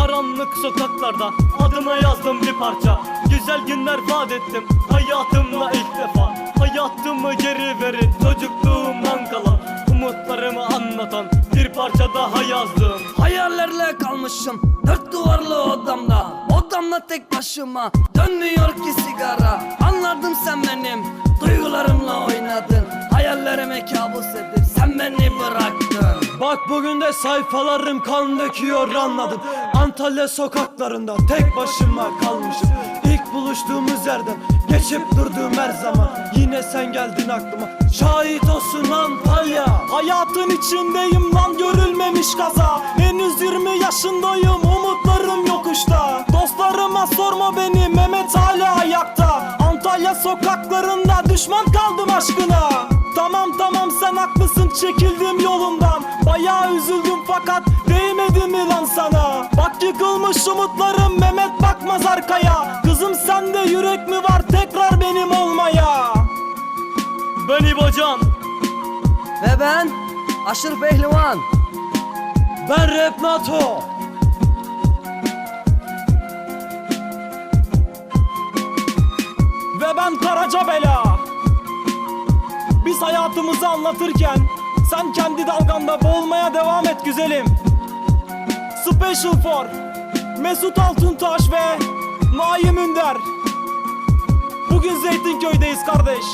Karanlık sokaklarda adıma yazdım bir parça. Güzel günler vaat ettim hayatımla ilk defa. Hayatımı geri verin çocukluğumdan kalan Umutlarımı anlatan bir parça daha yazdım. Hayallerle kalmışım dört duvarlı odamda. Odamda tek başıma dönmüyor ki sigara. Anladım sen benim Bak bugün de sayfalarım kan döküyor anladım. Antalya sokaklarında tek başıma kalmışım. İlk buluştuğumuz yerden geçip durduğum her zaman. Yine sen geldin aklıma. Şahit olsun Antalya. Hayatın içindeyim lan görülmemiş kaza. Henüz 20 yaşındayım umutlarım yokuşta Dostlarıma sorma beni Mehmet hala ayakta. Antalya sokaklarında düşman kaldım aşkına çekildim yolundan Bayağı üzüldüm fakat değmedi mi lan sana. Bak yıkılmış umutlarım Mehmet bakmaz arkaya. Kızım sende yürek mi var? Tekrar benim olmaya. Ben İbocan. Ve ben Aşır Pehlivan. Ben Rap NATO. Ve ben Karaca Bela. Biz hayatımızı anlatırken Sen kendi dalganda boğulmaya devam et güzelim. Special for Mesut Altuntaş ve Naim Ünder. Bugün Zeytinköy'deyiz kardeş